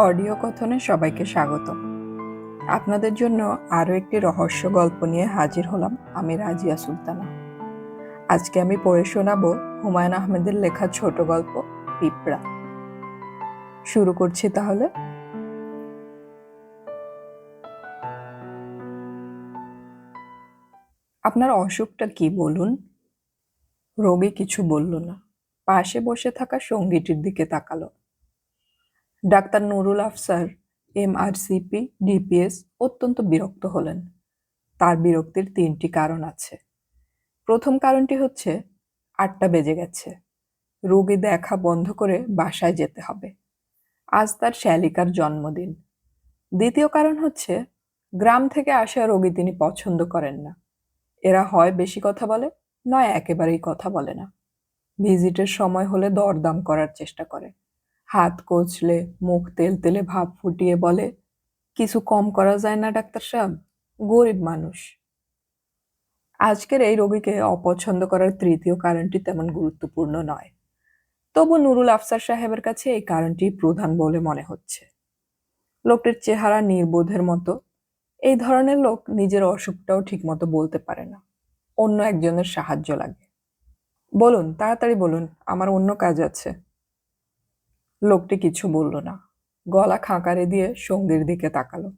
Audio কথনে সবাইকে স্বাগত। আপনাদের জন্য আরও একটি রহস্য গল্প নিয়ে হাজির হলাম আমি রাজিয়া সুলতানা। আজকে আমি পড়ে শোনাবো হুমায়ুন আহমেদের লেখা ছোট গল্প, পিঁপড়া। শুরু করছি তাহলে। আপনার অসুখটা কি বলুন? রোগী কিছু বলল না। পাশে বসে থাকা সঙ্গীটির দিকে তাকালো। Doctor Nurul Afsar, MRCP, DPS অত্যন্ত বিরক্ত হলেন। তার বিরক্তির তিনটি কারণ আছে। প্রথম কারণটি হচ্ছে, আটটা বেজে গেছে। রোগী দেখা বন্ধ করে বাসায় যেতে হবে। আজ তার শ্যালিকার জন্মদিন। দ্বিতীয় কারণ হচ্ছে, গ্রাম থেকে আসা রোগী তিনি পছন্দ করেন না। এরা হয় বেশি কথা বলে, নয় একেবারেই কথা বলে না। ভিজিটের সময় হলে দরদাম করার চেষ্টা করে। হাত কচলে, মুখ তেল তেলে ভাব ফুটিয়ে বলে, কিছু কম করা যায় না, ডাক্তার সাহেব, গরিব মানুষ। আজকের এই রোগীকে অপছন্দ করার তৃতীয় কারণটি তেমন গুরুত্বপূর্ণ নয়। তবু নুরুল আফসার সাহেবের কাছে এই কারণটি প্রধান বলে মনে হচ্ছে। লোকটির চেহারা নির্বোধের মতো। এই ধরনের লোক নিজের অসুখটাও ঠিকমতো বলতে পারে না। অন্য একজনের সাহায্য লাগে। বলুন, তাড়াতাড়ি বলুন, আমার অন্য কাজ আছে। লোকটি কিছু বলল না। গলা খাঁকারে দিয়ে সঙ্গীর দিকে তাকালো।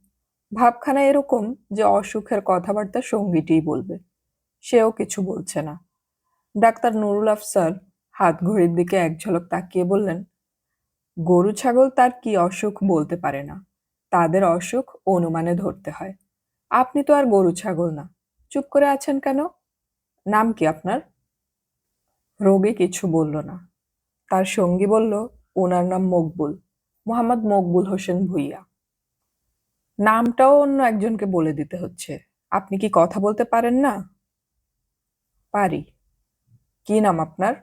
ভাবখানা এরকম যে অসুখের কথাবার্তা সঙ্গীটিই বলবে। সেও কিছু বলছে না। ডাক্তার নুরুল আফসার হাত ঘড়ির দিকে এক ঝলক তাকিয়ে বললেন, গরু ছাগল তার কি অসুখ বলতে পারে না। তাদের অসুখ অনুমানে ধরতে হয়। আপনি তো আর গরু ছাগল না। চুপ করে আছেন কেন? নাম কি আপনার? রোগে কিছু বলল না। তার সঙ্গী বলল ওনার নাম মকবুল, মোহাম্মদ মকবুল হোসেন ভুইয়া। নামটাও অন্য একজনকে বলে দিতে হচ্ছে। আপনি কি কথা বলতে পারেন না? পারি। কি নাম আপনার?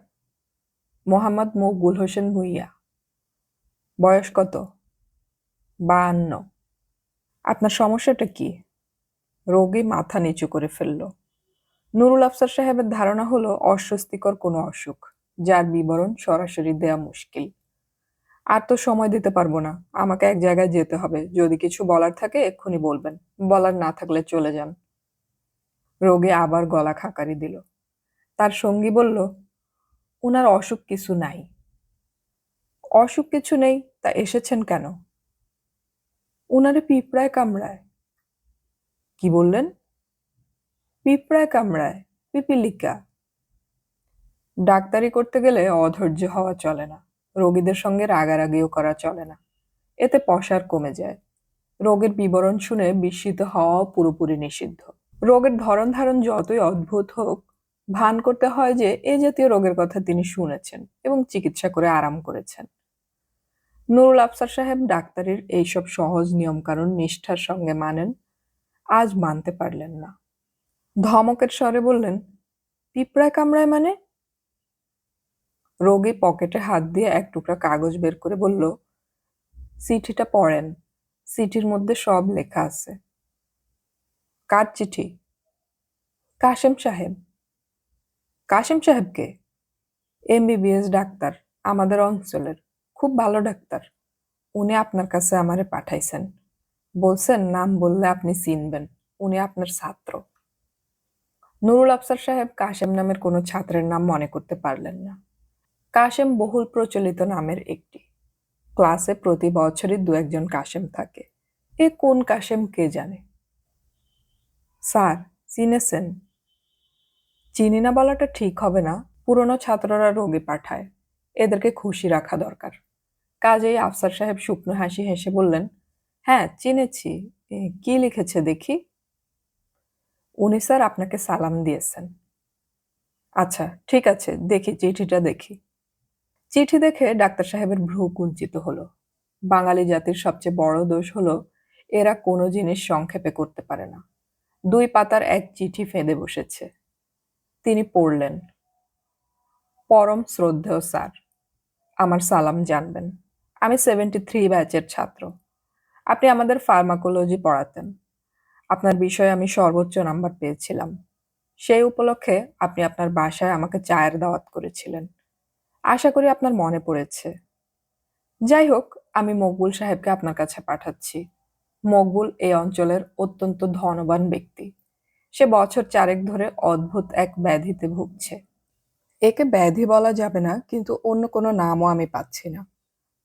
মোহাম্মদ মকবুল হোসেন ভুইয়া। বয়স কত? বাহান্ন আপনার সমস্যাটা কি? রোগী মাথা নিচু করে ফেলল। নুরুল আফসার সাহেবের ধারণা হলো অস্বস্তিকর কোনো অসুখ, যার বিবরণ সরাসরি দেয়া মুশকিল। আর তো সময় দিতে পারব না। আমাকে এক জায়গায় যেতে হবে। যদি কিছু বলার থাকে এক্ষুনি বলবেন। বলার না থাকলে চলে যান। রোগে আবার গলা খাকারি দিল। তার সঙ্গী বলল, উনার অসুখ কিছু নাই। অসুখ কিছু নেই? তা এসেছেন কেন? উনারে পিঁপড়ায় কামড়ায়। কি বললেন? পিঁপড়ায় কামড়ায়, পিপিলিকা। ডাক্তারি করতে গেলে অধৈর্য হওয়া চলে না। রোগীদের সঙ্গে রাগারাগিও করা চলে না। এতে পশার কমে যায়। রোগের বিবরণ শুনে বিস্মিত হওয়াও পুরোপুরি নিষিদ্ধ। রোগের ধরন ধারণ যতই অদ্ভুত হোক, ভান করতে হয় যে এ জাতীয় রোগের কথা তিনি শুনেছেন এবং চিকিৎসা করে আরাম করেছেন। নুরুল আফসার সাহেব ডাক্তারির এইসব সহজ নিয়মকানুন নিষ্ঠার সঙ্গে মানেন, আজ মানতে পারলেন না। ধমকের স্বরে বললেন, পিঁপড়ায় কামড়ায় মানে? রোগী পকেটে হাত দিয়ে এক টুকরা কাগজ বের করে বলল, চিঠিটা পড়েন। চিঠির মধ্যে সব লেখা আছে। কার চিঠি? কাশেম সাহেব। কাশেম সাহেবকে? এমবিবিএস ডাক্তার, আমাদের অঞ্চলের, খুব ভালো ডাক্তার। উনি আপনার কাছে আমারে পাঠাইছেন। বলছেন, নাম বললে আপনি চিনবেন। উনি আপনার ছাত্র। নুরুল আফসার সাহেব কাশেম নামের কোনো ছাত্রের নাম মনে করতে পারলেন না। কাশেম বহুল প্রচলিত নামের একটি। ক্লাসে প্রতি বছরই দু একজন কাশেম থাকে। এ কোন কাশেম কে জানে? স্যার, চিনেছেন? চিনি না বলাটা ঠিক হবে না, পুরনো ছাত্ররা রোগী পাঠায়। এদেরকে খুশি রাখা দরকার। কাজেই আফসার সাহেব শুকনো হাসি হেসে বললেন হ্যাঁ চিনেছি। কি লিখেছে দেখি? উনি স্যার আপনাকে সালাম দিয়েছেন। আচ্ছা ঠিক আছে, দেখি, চিঠিটা দেখি। চিঠি দেখে ডাক্তার সাহেবের ভ্রু কুঞ্চিত হলো। বাঙালি জাতির সবচেয়ে বড় দোষ হলো, এরা কোনো জিনিস সংক্ষেপে করতে পারে না। দুই পাতার এক চিঠি ফেঁদে বসেছে। তিনি পড়লেন, পরম শ্রদ্ধেয় স্যার, আমার সালাম জানবেন। আমি সেভেন্টি থ্রি ব্যাচের ছাত্র। আপনি আমাদের ফার্মাকোলজি পড়াতেন। আপনার বিষয়ে আমি সর্বোচ্চ নাম্বার পেয়েছিলাম। সেই উপলক্ষে আপনি আপনার বাসায় আমাকে চায়ের দাওয়াত করেছিলেন। আশা করি আপনার মনে পড়েছে। যাই হোক আমি মকবুল সাহেবকে আপনার কাছে পাঠাচ্ছি। মকবুল এই অঞ্চলের অত্যন্ত ধনবান ব্যক্তি। সে বছর চারেক ধরে অদ্ভুত এক ব্যাধিতে ভুগছে। একে ব্যাধি বলা যাবে না, কিন্তু অন্য কোনো নামও আমি পাচ্ছি না।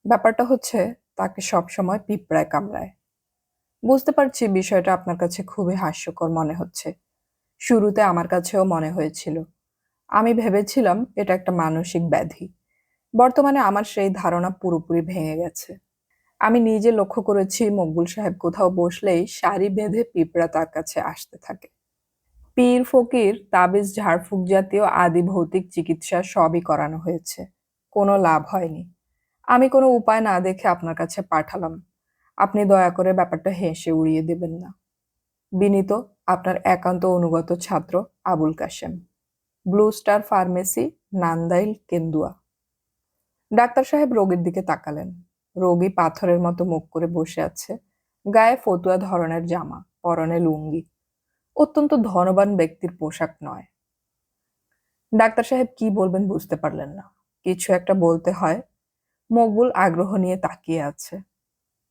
ব্যাপারটা হচ্ছে, তাকে সবসময় পিঁপড়ায় কামড়ায়। বুঝতে পারছি বিষয়টা আপনার কাছে খুবই হাস্যকর মনে হচ্ছে। শুরুতে আমার কাছেও মনে হয়েছিল। আমি ভেবেছিলাম এটা একটা মানসিক ব্যাধি। বর্তমানে আমার সেই ধারণা পুরোপুরি ভেঙে গেছে। আমি নিজে লক্ষ্য করেছি মকবুল সাহেব কোথাও বসলেই সারি বেঁধে পিঁপড়া তার কাছে আসতে থাকে। পীর ফকির, তাবিজ, ঝাড়ফুঁক জাতীয় আদি ভৌতিক চিকিৎসা সবই করানো হয়েছে। কোনো লাভ হয়নি। আমি কোনো উপায় না দেখে আপনার কাছে পাঠালাম। আপনি দয়া করে ব্যাপারটা হেসে উড়িয়ে দেবেন না। বিনীত, আপনার একান্ত অনুগত ছাত্র Abul Kashem. Blue star pharmacy, Nandail, Kendua. Doctor সাহেব রোগীর দিকে তাকালেন। রোগী পাথরের মতো মুখ করে বসে আছে, গায়ে ফতুয়া ধরনের জামা, পরনে লুঙ্গি। অত্যন্ত ধনবান ব্যক্তির পোশাক নয়। ডাক্তার সাহেব কি বলবেন বুঝতে পারলেন না। কিছু একটা বলতে হয়। মকবুল আগ্রহ নিয়ে তাকিয়ে আছে।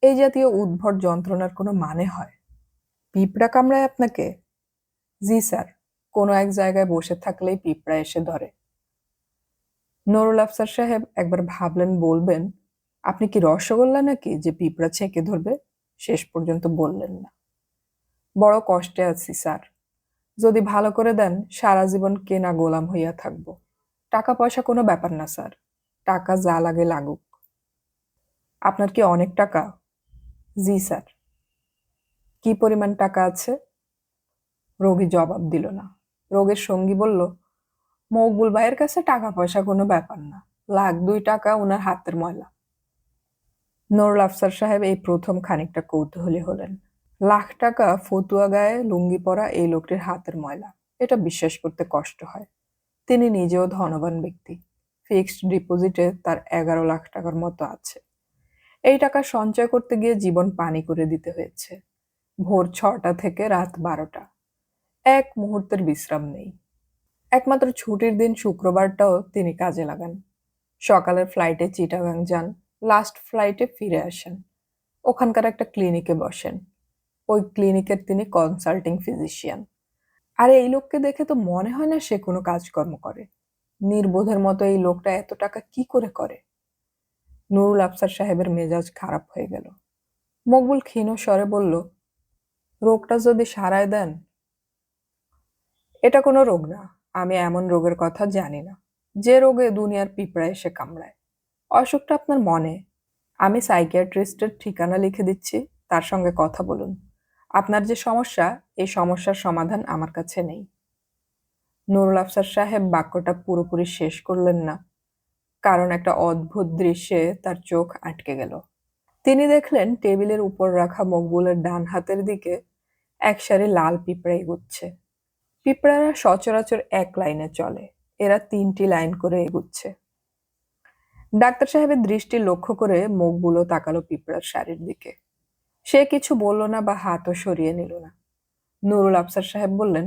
এই জাতীয় উদ্ভট যন্ত্রণার কোনো মানে হয়? পিঁপড়া কামড়ায় আপনাকে? জি, স্যার। কোনো এক জায়গায় বসে থাকলেই পিঁপড়া এসে ধরে। নুরুল আফসার সাহেব একবার ভাবলেন, বলবেন, আপনি কি রসগোল্লা নাকি যে পিঁপড়া ছেঁকে ধরবে? শেষ পর্যন্ত বললেন না। বড় কষ্টে আছি, স্যার। যদি ভালো করে দেন, সারা জীবন কেনা গোলাম হইয়া থাকব। টাকা পয়সা কোনো ব্যাপার না, স্যার। টাকা যা লাগে লাগুক। আপনার কি অনেক টাকা? জি, স্যার। কি পরিমাণ টাকা আছে? রোগী জবাব দিল না। রোগের সঙ্গী বলল, মকবুল ভাইয়ের কাছে টাকা পয়সা কোনো ব্যাপার না। লাখ দুই টাকা ওনার হাতের ময়লা। নুরুল আফসার সাহেব এই প্রথম খানিকটা কৌতূহলী হলেন। লাখ টাকা ফতুয়া গায়ে, লুঙ্গি পরা এই লোকটির হাতের ময়লা। এটা বিশ্বাস করতে কষ্ট হয়। তিনি নিজেও ধনবান ব্যক্তি। ফিক্সড ডিপোজিটে তার এগারো লাখ টাকার মতো আছে। এই টাকা সঞ্চয় করতে গিয়ে জীবন পানি করে দিতে হয়েছে। ভোর ছটা থেকে রাত বারোটা। এক মুহূর্তের বিশ্রাম নেই। একমাত্র ছুটির দিন শুক্রবারটাও তিনি কাজে লাগান। সকালের ফ্লাইটে চিটাগাং যান লাস্ট ফ্লাইটে ফিরে আসেন। ওখানকার একটা ক্লিনিকে বসেন। ওই ক্লিনিকের তিনি কনসাল্টিং ফিজিশিয়ান আর এই লোককে দেখে তো মনে হয় না সে কোনো কাজকর্ম করে। নির্বোধের মতো এই লোকটা এত টাকা কি করে করে? নুরুল আফসার সাহেবের মেজাজ খারাপ হয়ে গেল। মকবুল ক্ষীণ স্বরে বলল, রোগটা যদি সারায় দেন এটা কোনো রোগ না। আমি এমন রোগের কথা জানি না। যে রোগে দুনিয়ার পিঁপড়া এসে কামড়ায়। অসুখটা আপনার মনে। আমি সাইকিয়াট্রিস্টের ঠিকানা লিখে দিচ্ছি। তার সঙ্গে কথা বলুন। আপনার যে সমস্যা, এই সমস্যার সমাধান আমার কাছে নেই। নুরুল আফসার সাহেব বাক্যটা পুরোপুরি শেষ করলেন না। কারণ একটা অদ্ভুত দৃশ্যে তার চোখ আটকে গেল। তিনি দেখলেন টেবিলের উপর রাখা মকবুলের ডান হাতের দিকে এক সারি লাল পিঁপড়া এগুচ্ছে। পিঁপড়ারা সচরাচর এক লাইনে চলে। এরা তিনটি লাইন করে এগুচ্ছে। ডাক্তার সাহেবের দৃষ্টি লক্ষ্য করে মুখগুলো তাকালো পিঁপড়ার শাড়ির দিকে। সে কিছু বলল না বা হাতও সরিয়ে নিল না। নুরুল আফসার সাহেব বললেন,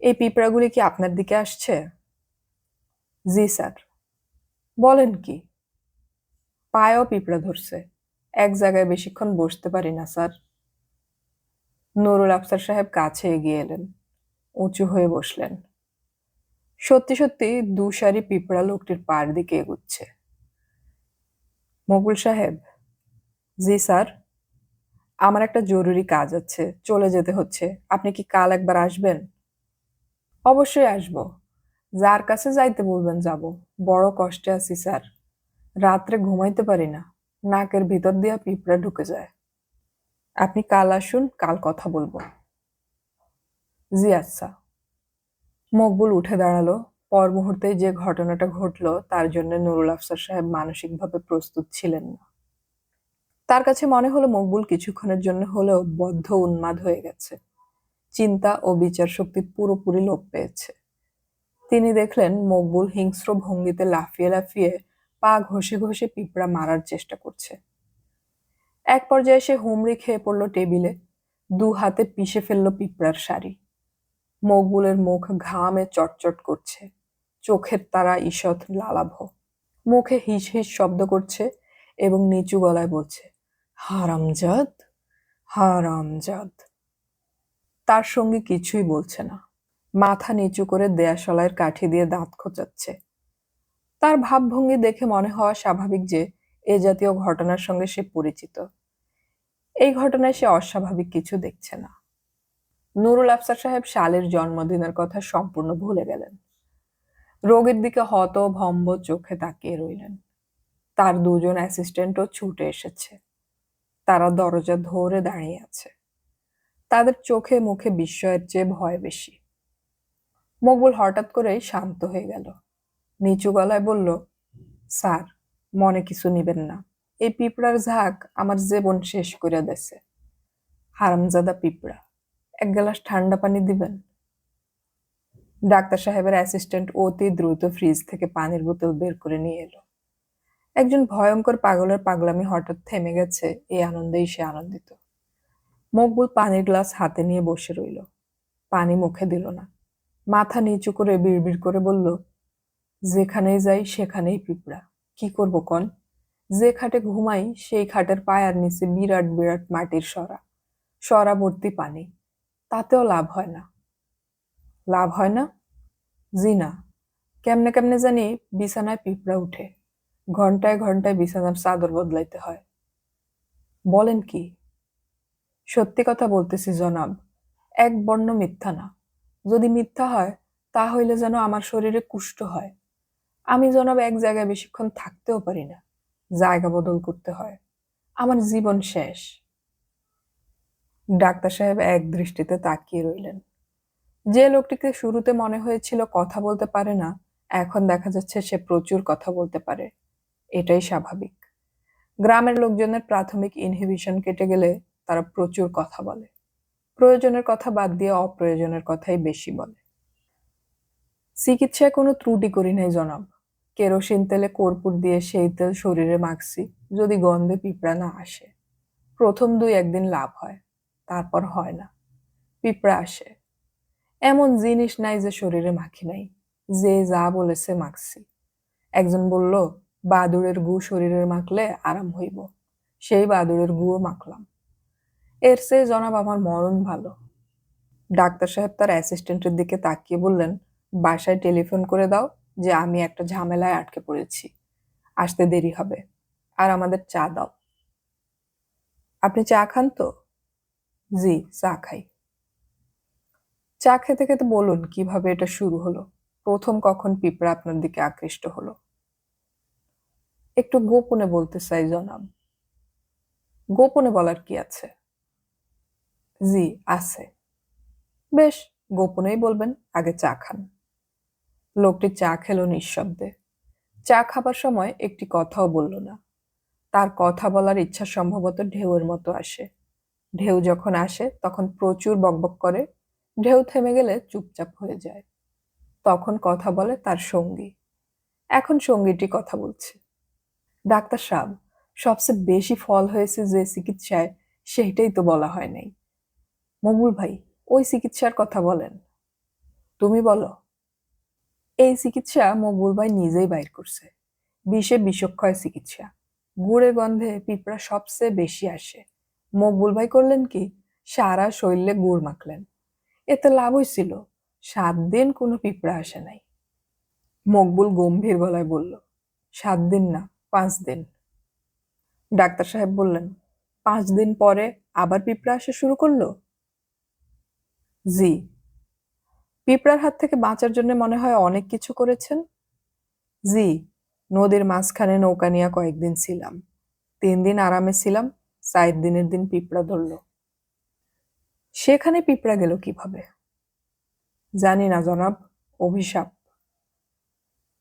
এই পিঁপড়াগুলি কি আপনার দিকে আসছে? জি, স্যার। বলেন কি? পায়েও পিঁপড়া ধরছে। এক জায়গায় বেশিক্ষণ বসতে পারি না, স্যার। নুরুল আফসার সাহেব কাছে এগিয়ে এলেন। উঁচু হয়ে বসলেন। সত্যি সত্যি দু সারি পিঁপড়া লোকটির পার দিকে এগুচ্ছে। মকুল সাহেব, জি স্যার, আমার একটা জরুরি কাজ আছে, চলে যেতে হচ্ছে। আপনি কি কাল একবার আসবেন? অবশ্যই আসব। যার কাছে যাইতে বলবেন যাব। বড় কষ্টে আছি স্যার। রাত্রে ঘুমাইতে পারি না। নাকের ভিতর দিয়া পিঁপড়া ঢুকে যায়। আপনি কাল আসুন, কাল কথা বলব। জি আচ্ছা মকবুল উঠে দাঁড়াল। পর মুহূর্তে যে ঘটনাটা ঘটলো, তার জন্য নুরুল আফসার সাহেব মানসিকভাবে প্রস্তুত ছিলেন না। তার কাছে মনে হলো মকবুল কিছুক্ষণের জন্য হলেও বদ্ধ উন্মাদ হয়ে গেছে। চিন্তা ও বিচার শক্তি পুরোপুরি লোপ পেয়েছে। তিনি দেখলেন মকবুল হিংস্র ভঙ্গিতে লাফিয়ে লাফিয়ে পা ঘষে ঘষে পিঁপড়া মারার চেষ্টা করছে। এক পর্যায়ে সে হুমড়ি খেয়ে পড়ল টেবিলে। দু হাতে পিষে ফেলল পিঁপড়ার শাড়ি। মকবুলের মুখ ঘামে চটচট করছে। চোখের তারা ঈষৎ লালাভ। মুখে হিস হিস শব্দ করছে এবং নিচু গলায় বলছে, হারামজাদ হারামজাদ। তার সঙ্গে কিছুই বলছে না। মাথা নিচু করে দেয়াশলায়ের কাঠি দিয়ে দাঁত খোঁচাচ্ছে। তার ভাবভঙ্গি দেখে মনে হওয়া স্বাভাবিক যে এ জাতীয় ঘটনার সঙ্গে সে পরিচিত। এই ঘটনায় সে অস্বাভাবিক কিছু দেখছে না। নুরুল আফসার সাহেব শালের জন্মদিনের কথা সম্পূর্ণ ভুলে গেলেন। রোগীর দিকে হত ভম্ব চোখে তাকিয়ে রইলেন। তার দুজন অ্যাসিস্ট্যান্টও ছুটে এসেছে। তারা দরজা ধরে দাঁড়িয়ে আছে। তাদের চোখে মুখে বিস্ময়ের চেয়ে ভয় বেশি। মকবুল হঠাৎ করেই শান্ত হয়ে গেল। নিচু গলায় বলল, স্যার, মনে কিছু নিবেন না। এই পিঁপড়ার ঝাঁক আমার জীবন শেষ করে দেছে হারামজাদা পিঁপড়া এক গ্লাস ঠান্ডা পানি দিবেন। ডাক্তার সাহেবের অ্যাসিস্ট্যান্ট অতি দ্রুত ফ্রিজ থেকে পানির বোতল বের করে নিয়ে এলো। একজন ভয়ঙ্কর পাগলের পাগলামি হঠাৎ থেমে গেছে, এই আনন্দেই সে আনন্দিত। মকবুল পানির গ্লাস হাতে নিয়ে বসে রইল। পানি মুখে দিল না। মাথা নিচু করে বিড়বিড় করে বলল, যেখানেই যাই সেখানেই পিঁপড়া। কি করব কন? যে খাটে ঘুমাই, সেই খাটের পায়ার নিচে বিরাট বিরাট মাটির সরা। সরা ভর্তি পানি। তাতেও লাভ হয় না। লাভ হয় না? জি না। কেমনে কেমনে জানি বিছানায় পিঁপড়া উঠে। ঘন্টায় ঘন্টায় বিছানার চাদর বদলাইতে হয়। বলেন কি? সত্যি কথা বলতেছি, জনাব, এক বর্ণ মিথ্যা না। যদি মিথ্যা হয়, তা হইলে যেন আমার শরীরে কুষ্ঠ হয়। আমি, জনাব, এক জায়গায় বেশিক্ষণ থাকতেও পারি না। জায়গা বদল করতে হয়। আমার জীবন শেষ। ডাক্তার সাহেব এক দৃষ্টিতে তাকিয়ে রইলেন। যে লোকটিকে শুরুতে মনে হয়েছিল কথা বলতে পারে না, এখন দেখা যাচ্ছে সে প্রচুর কথা বলতে পারে। এটাই স্বাভাবিক। গ্রামের লোকজনের প্রাথমিক ইনহিবিশন কেটে গেলে তারা প্রচুর কথা বলে। প্রয়োজনের কথা বাদ দিয়ে অপ্রয়োজনের কথাই বেশি বলে। চিকিৎসায় কোনো ত্রুটি করি নাই জনাব। কেরোসিন তেলে কর্পূর দিয়ে সেই তেল শরীরে মাখছি, যদি গন্ধে পিঁপড়া না আসে। প্রথম দুই একদিন লাভ হয়। তারপর হয় না। পিঁপড়া আসে। এমন জিনিস নাই যে শরীরে মাখি নাই। যে যা বলেছে মাখছি। একজন বলল, বাদুড়ের গু শরীরে মাখলে আরাম হইব। সেই বাদুড়ের গুও মাখলাম। এর চেয়ে জনাব আমার মরণ ভালো। ডাক্তার সাহেব তার অ্যাসিস্ট্যান্টের দিকে তাকিয়ে বললেন, বাসায় টেলিফোন করে দাও যে আমি একটা ঝামেলায় আটকে পড়েছি। আসতে দেরি হবে। আর আমাদের চা দাও। আপনি চা খান তো? জি, চা খাই। চা খেতে খেতে বলুন, কীভাবে এটা শুরু হলো? প্রথম কখন পিঁপড়া আপনার দিকে আকৃষ্ট হলো? একটু গোপনে বলতে চাই, জনাব। গোপনে বলার কি আছে? জি, আছে। বেশ, গোপনেই বলবেন, আগে চা খান। লোকটি চা খেলো নিঃশব্দে। চা খাবার সময় একটি কথাও বলল না। তার কথা বলার ইচ্ছা সম্ভবত ঢেউয়ের মতো আসে। ঢেউ যখন আসে, তখন প্রচুর বকবক করে। ঢেউ থেমে গেলে চুপচাপ হয়ে যায়। তখন কথা বলে তার সঙ্গী। এখন সঙ্গীটি কথা বলছে। ডাক্তার সাহেব সবচেয়ে বেশি ফল হয়েছে যে চিকিৎসায়, সেইটাই তো বলা হয় নাই। মঙ্গুল ভাই, ওই চিকিৎসার কথা বলেন। তুমি বলো। এই চিকিৎসা মকবুল ভাই নিজেই বাইর করছে। বিষে বিষক্ষয় চিকিৎসা। গুড়ে গন্ধে পিঁপড়া সবচেয়ে বেশি আসে। মকবুল ভাই করলেন কি? সারা শরীরে গুড় মাখলেন। এতে লাভ হয়েছিল সাত দিন কোনো পিঁপড়া আসে নাই। মকবুল গম্ভীর গলায় বলল, সাত দিন না, পাঁচ দিন। ডাক্তার সাহেব বললেন, পাঁচ দিন পরে আবার পিঁপড়া আসা শুরু করল? জি। পিঁপড়ার হাত থেকে বাঁচার জন্য মনে হয় অনেক কিছু করেছেন? জি, নদীর মাঝখানে নৌকা নিয়ে কয়েকদিন ছিলাম। তিন দিন আরামে ছিলাম চার দিনের দিন পিঁপড়া ধরল। সেখানে পিঁপড়া গেল কীভাবে? জানি না জনাব, অভিশাপ।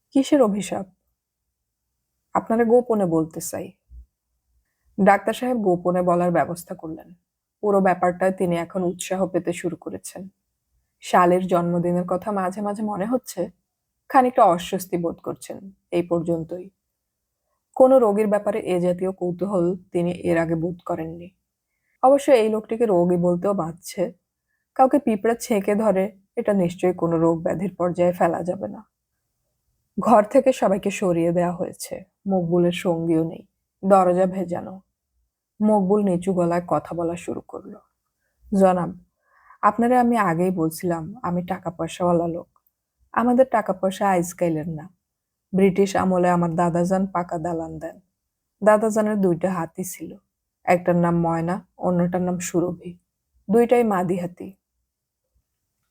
কিসের অভিশাপ? আপনারা গোপনে বলতে চাই। ডাক্তার সাহেব গোপনে বলার ব্যবস্থা করলেন। পুরো ব্যাপারটায় তিনি এখন উৎসাহ পেতে শুরু করেছেন। শালের জন্মদিনের কথা মাঝে মাঝে মনে হচ্ছে, খানিকটা অস্বস্তি বোধ করছেন, এই পর্যন্তই। কোনো রোগীর ব্যাপারে এ জাতীয় কৌতূহল তিনি এর আগে বোধ করেননি। অবশ্য এই লোকটিকে রোগী বলতেও বাঁচছে কাউকে পিঁপড়া ছেঁকে ধরে, এটা নিশ্চয়ই কোনো রোগ ব্যাধির পর্যায়ে ফেলা যাবে না। ঘর থেকে সবাইকে সরিয়ে দেওয়া হয়েছে। মকবুলের সঙ্গীও নেই। দরজা ভেজানো। মকবুল নিচু গলায় কথা বলা শুরু করল। জনাব, আপনারা আমি আগেই বলছিলাম, আমি টাকা পয়সাওয়ালা লোক। আমাদের টাকা পয়সা আইজকাইলের না। ব্রিটিশ আমলে আমার দাদাজান পাকা দালান দেন। দাদাজানের দুইটা হাতি ছিল, একটার নাম ময়না, অন্যটার নাম সুরভি। দুইটাই মাদি হাতি।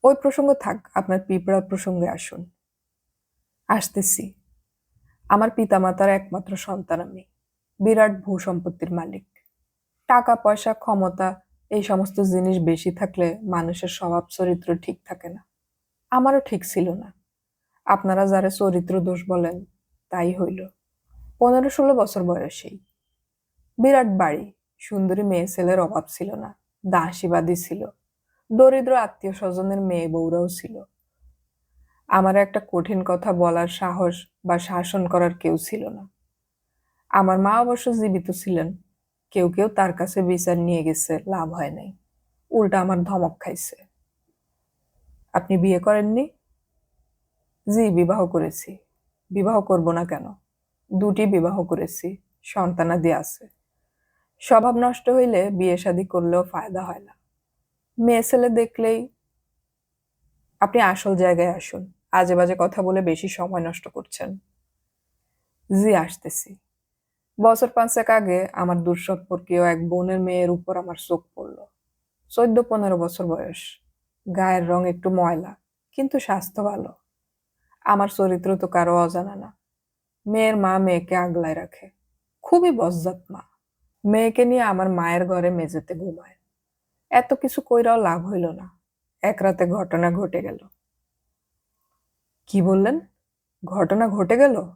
ওই প্রসঙ্গ থাক, আপনার পিঁপড়া প্রসঙ্গে আসুন। আসতেছি। আমার পিতামাতার একমাত্র সন্তান আমি, বিরাট ভূ সম্পত্তির মালিক। টাকা, পয়সা, ক্ষমতা, এই সমস্ত জিনিস বেশি থাকলে মানুষের স্বভাব চরিত্র ঠিক থাকে না। আমারও ঠিক ছিল না। আপনারা যারা চরিত্র দোষ বলেন, তাই হইল। পনেরো ষোলো বছর বয়সেই। বিরাট বাড়ি, সুন্দরী মেয়ে ছেলের অভাব ছিল না, দাসীবাদী ছিল। দরিদ্র আত্মীয় স্বজনের মেয়ে বউরাও ছিল। আমার একটা কঠিন কথা বলার সাহস বা শাসন করার কেউ ছিল না। আমার মা অবশ্য জীবিত ছিলেন, কেউ কেউ তার কাছে বিচার নিয়ে গেছে, লাভ হয় নাই। উল্টা আমার ধমক খাইছে। আপনি বিয়ে করেননি? জি, বিবাহ করেছি। বিবাহ করব না কেন? দুটি বিবাহ করেছি সন্তানাদি আছে। স্বভাব নষ্ট হইলে বিয়ে শাদী করলেও ফায়দা হয় না। মেয়ে ছেলে দেখলেই আপনি আসল জায়গায় আসুন আজে বাজে কথা বলে বেশি সময় নষ্ট করছেন। জি, আসতেছি। বছর পাঁচেক আগে আমার দুঃসম্পর্কীয় এক বোনের মেয়ের উপর আমার চোখ পড়ল। চোদ্দ পনেরো বছর বয়স। গায়ের রং একটু ময়লা, কিন্তু স্বাস্থ্য ভালো। আমার চরিত্র তো কারও অজানা না। মেয়ের মা মেয়েকে আগলায় রাখে। খুবই বজ্জাত মা। মেয়েকে নিয়ে আমার মায়ের ঘরে মেঝেতে ঘুমায়। এত কিছু কইরাও লাভ হইল না। এক রাতে ঘটনা ঘটে গেল। কি বললেন? ঘটনা ঘটে গেল?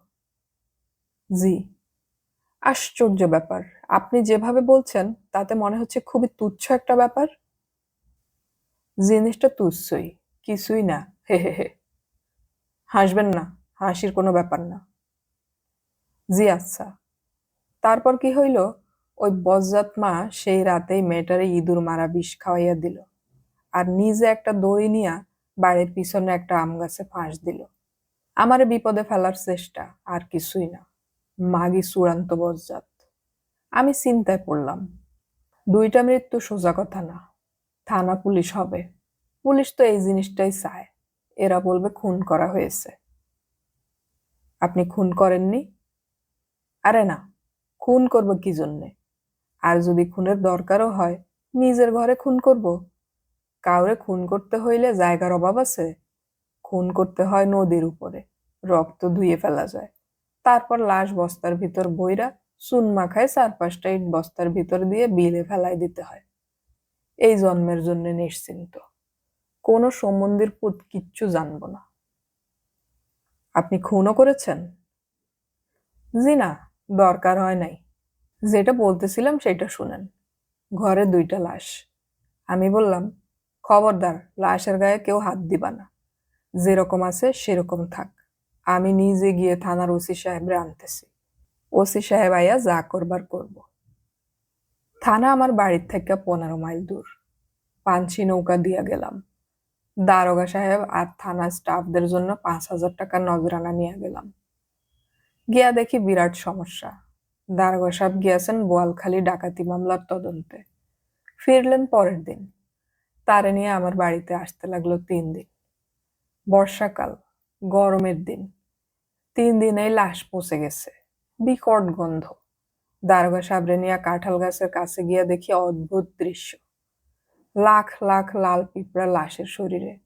জি। আশ্চর্য ব্যাপার। আপনি যেভাবে বলছেন, তাতে মনে হচ্ছে খুবই তুচ্ছ একটা ব্যাপার। জিনিসটা তুচ্ছই। কিছুই না। হে হে হে। হাসবেন না, হাসির কোনো ব্যাপার না। জি আচ্ছা তারপর কি হইল? ওই বজ্জাত মা সেই রাতেই মেয়েটারে ইঁদুর মারা বিষ খাওয়াইয়া দিল আর নিজে একটা দড়ি নিয়া বাড়ির পিছনে একটা আম গাছে ফাঁস দিল। আমারে বিপদে ফেলার চেষ্টা আর কিছুই না। মাগি চূড়ান্ত বজ্জাত। আমি চিন্তায় পড়লাম, দুইটা মৃত্যু সোজা কথা না, থানা পুলিশ হবে। পুলিশ তো এই জিনিসটাই চায়। এরা বলবে খুন করা হয়েছে। আপনি খুন করেননি? আরে না, খুন করব কি জন্যে? আর যদি খুনের দরকারও হয়, নিজের ঘরে খুন করব। কাউরে খুন করতে হইলে জায়গার অভাব আছে। খুন করতে হয় নদীর উপরে, রক্ত ধুয়ে ফেলা যায়। তারপর লাশ বস্তার ভিতর বইরা চুন মাখায় চার পাঁচটা ইট বস্তার ভিতর দিয়ে বিলে ফেলাই দিতে হয়। এই জন্মের জন্য নিশ্চিন্ত। কোনো সম্বন্ধের পুত কিচ্ছু জানব না। আপনি খুনও করেছেন? জি না, দরকার হয় নাই। যেটা বলতেছিলাম সেটা শুনেন। ঘরে দুইটা লাশ। আমি বললাম, খবরদার, লাশের গায়ে কেউ হাত দিবা না। যেরকম আছে সেরকম থাক। আমি নিজে গিয়ে থানার ওসি সাহেবরে আনতেছি। ওসি সাহেব আইয়া যা করবার করব। থানা আমার বাড়ির থেকে পনেরো মাইল দূর। পাঞ্চি নৌকা দিয়া গেলাম। দারোগা সাহেব আর থানা স্টাফদের জন্য পাঁচ হাজার টাকা নজরানা নিয়ে গেলাম। গিয়া দেখি বিরাট সমস্যা। দারোগা সাহেব গিয়াছেন বোয়ালখালী ডাকাতি মামলার তদন্তে। ফিরলেন পরের দিন। তারে নিয়ে আমার বাড়িতে আসতে লাগল তিন দিন। বর্ষাকাল, গরমের দিন। তিন দিনেই লাশ পচে গেছে। বিকট গন্ধ। দারোগা সাবরে নিয়ে কাঁঠাল গাছের কাছে গিয়া দেখি অদ্ভুত দৃশ্য। লাখ লাখ লাল পিঁপড়া লাশের শরীরে।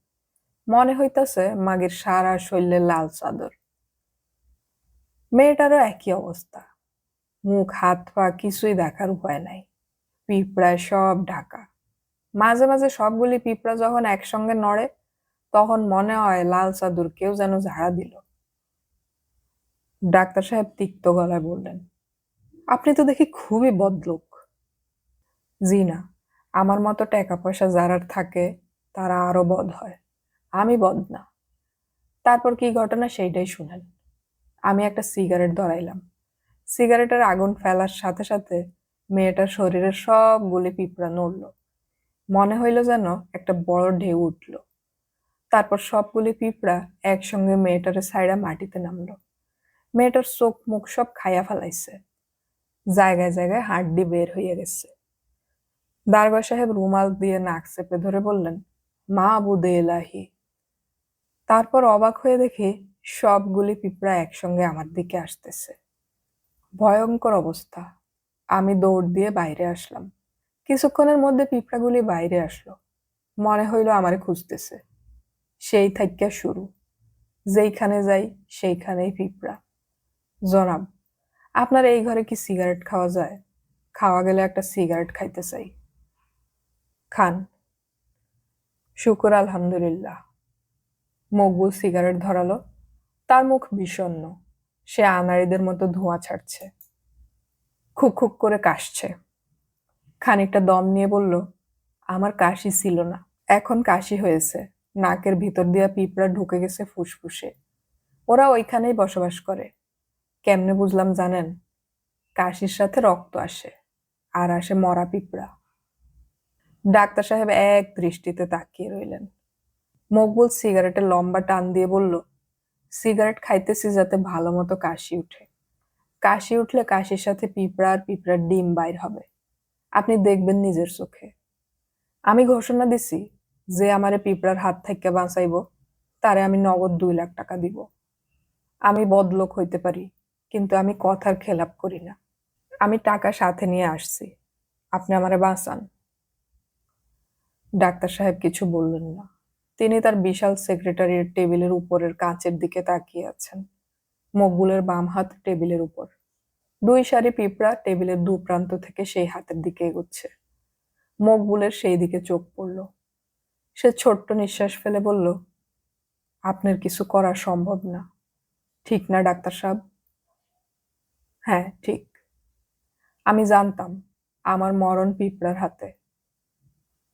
মনে হইতাছে মাগের সারা শৈলে লাল চাদর। মেয়েটারও একই অবস্থা। মুখ, হাত, পা কিছুই দেখার উপায় নাই। পিঁপড়ায় সব ঢাকা। মাঝে মাঝে সবগুলি পিঁপড়া যখন একসঙ্গে নড়ে, তখন মনে হয় লাল চাদর কেউ যেন ঝাড়া দিল। ডাক্তার সাহেব তিক্ত গলায় বললেন, আপনি তো দেখি খুবই বদলোক। জি না। আমার মতো টাকা পয়সা যারা থাকে, তারা আরও বদ হয়। আমি বদ না। তারপর কি ঘটনা সেইটাই শুনেন। আমি একটা সিগারেট ধরাইলাম। সিগারেটের আগুন ফেলার সাথে সাথে মেয়েটার শরীরের সবগুলি পিঁপড়া নড়ল মনে হইল যেন একটা বড় ঢেউ উঠল। তারপর সবগুলি পিঁপড়া একসঙ্গে মেয়েটার সাইডা মাটিতে নামল। মেয়েটার চোখ মুখ সব খাইয়া ফেলাইছে। জায়গায় জায়গায় হাড্ডি বের হয়ে গেছে। দারগা সাহেব রুমাল দিয়ে নাক চেপে ধরে বললেন, মা বুদে এলাহি। তারপর অবাক হয়ে দেখি সবগুলি পিঁপড়া একসঙ্গে আমার দিকে আসতেছে। ভয়ঙ্কর অবস্থা। আমি দৌড় দিয়ে বাইরে আসলাম। কিছুক্ষণের মধ্যে পিঁপড়াগুলি বাইরে আসলো। মনে হইল আমারে খুঁজতেছে। সেই থাইকা শুরু। যেইখানে যাই, সেইখানেই পিঁপড়া। জনাব, আপনার এই ঘরে কি সিগারেট খাওয়া যায়? খাওয়া গেলে একটা সিগারেট খাইতে চাই। খান। শুকুর, আলহামদুলিল্লাহ। মকবুল সিগারেট ধরালো। তার মুখ বিষণ্ণ। সে আনাড়িদের মতো ধোঁয়া ছাড়ছে। খুক খুক করে কাশছে। খানিকটা দম নিয়ে বলল, আমার কাশি ছিল না। এখন কাশি হয়েছে। নাকের ভিতর দিয়া পিঁপড়া ঢুকে গেছে ফুসফুসে। ওরা ওইখানেই বসবাস করে। কেমনে বুঝলাম জানেন? কাশির সাথে রক্ত আসে। আর আসে মরা পিঁপড়া। ডাক্তার সাহেব এক দৃষ্টিতে তাকিয়ে রইলেন। মকবুল সিগারেটের লম্বা টান দিয়ে বলল, সিগারেট খাইতেছি যাতে ভালো মতো কাশি উঠে। কাশি উঠলে কাশির সাথে পিঁপড়া আর পিঁপড়ার ডিম বাইর হবে। আপনি দেখবেন নিজের চোখে। আমি ঘোষণা দিছি যে আমারে পিঁপড়ার হাত থেকে বাঁচাইব, তারে আমি নগদ দুই লাখ টাকা দিব। আমি বদলোক হইতে পারি, কিন্তু আমি কথার খেলাপ করি না। আমি টাকা সাথে নিয়ে আসছি। আপনি আমারে বাঁচান। ডাক্তার সাহেব কিছু বললেন না। তিনি তার বিশাল সেক্রেটারির টেবিলের উপরের কাঁচের দিকে তাকিয়ে আছেন, মকবুলের বাম হাত টেবিলের উপর। দুই সারি পিঁপড়া টেবিলের দু প্রান্ত থেকে সেই হাতের দিকে এগোচ্ছে। মকবুলের সেই দিকে চোখ পড়ল। সে ছোট্ট নিঃশ্বাস ফেলে বলল, আপনার কিছু করা সম্ভব না। ঠিক না, ডাক্তার সাহেব? হ্যাঁ ঠিক। আমি জানতাম, আমার মরণ পিঁপড়ার হাতে।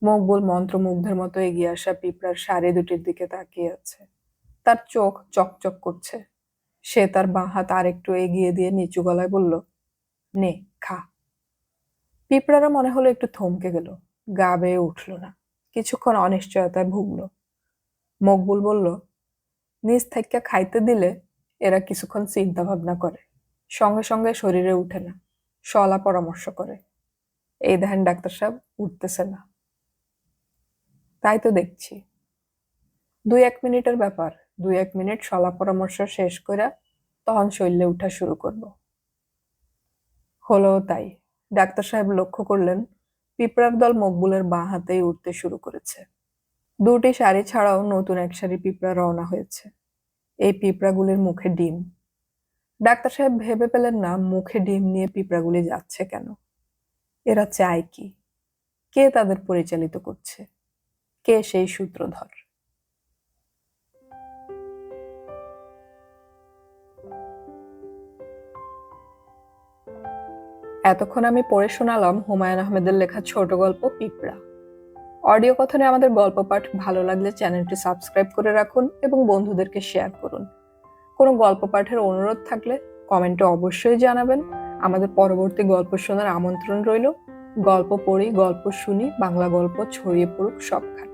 মকবুল মন্ত্রমুগ্ধের মতো এগিয়ে আসা পিঁপড়ার সারি দুটির দিকে তাকিয়ে আছে। তার চোখ চকচক করছে। সে তার বাঁ হাত আর একটু এগিয়ে দিয়ে নিচু গলায় বলল, নে, খা। পিঁপড়ারা মনে হলো একটু থমকে গেল। গা বেয়ে উঠল না। কিছুক্ষণ অনিশ্চয়তায় ভুগল। মকবুল বলল, নিজ থেকে খাইতে দিলে এরা কিছুক্ষণ চিন্তা ভাবনা করে। সঙ্গে সঙ্গে শরীরে উঠে না। সলা পরামর্শ করে। এই ধ্যান ডাক্তার সাহেব, উঠতেছে না। তাই তো দেখছি। দুই এক মিনিটের ব্যাপার, দুই এক মিনিট সলা পরামর্শ শেষ করে তখন শৈলে উঠা শুরু করব। হলো তাই, ডাক্তার সাহেব লক্ষ্য করলেন, পিঁপড়ার দল মকবুলের বাঁ হাতেই উঠতে শুরু করেছে। দুটি শাড়ি ছাড়াও নতুন এক শাড়ি পিঁপড়া রওনা হয়েছে। এই পিঁপড়াগুলির মুখে ডিম। ডাক্তার সাহেব ভেবে পেলেন না, মুখে ডিম নিয়ে পিঁপড়াগুলি যাচ্ছে কেন? এরা চায় কি? কে তাদের পরিচালিত করছে? কে সেই সূত্রধর? এতক্ষণ আমি পড়ে শোনালাম হুমায়ুন আহমেদের লেখা ছোট গল্প পিঁপড়া। অডিও কথনে আমাদের গল্প পাঠ ভালো লাগলে চ্যানেলটি সাবস্ক্রাইব করে রাখুন এবং বন্ধুদেরকে শেয়ার করুন। কোনো গল্প পাঠের অনুরোধ থাকলে কমেন্টে অবশ্যই জানাবেন। আমাদের পরবর্তী গল্প শোনার আমন্ত্রণ রইল। গল্প পড়ি, গল্প শুনি, বাংলা গল্প ছড়িয়ে পড়ুক সবখানে।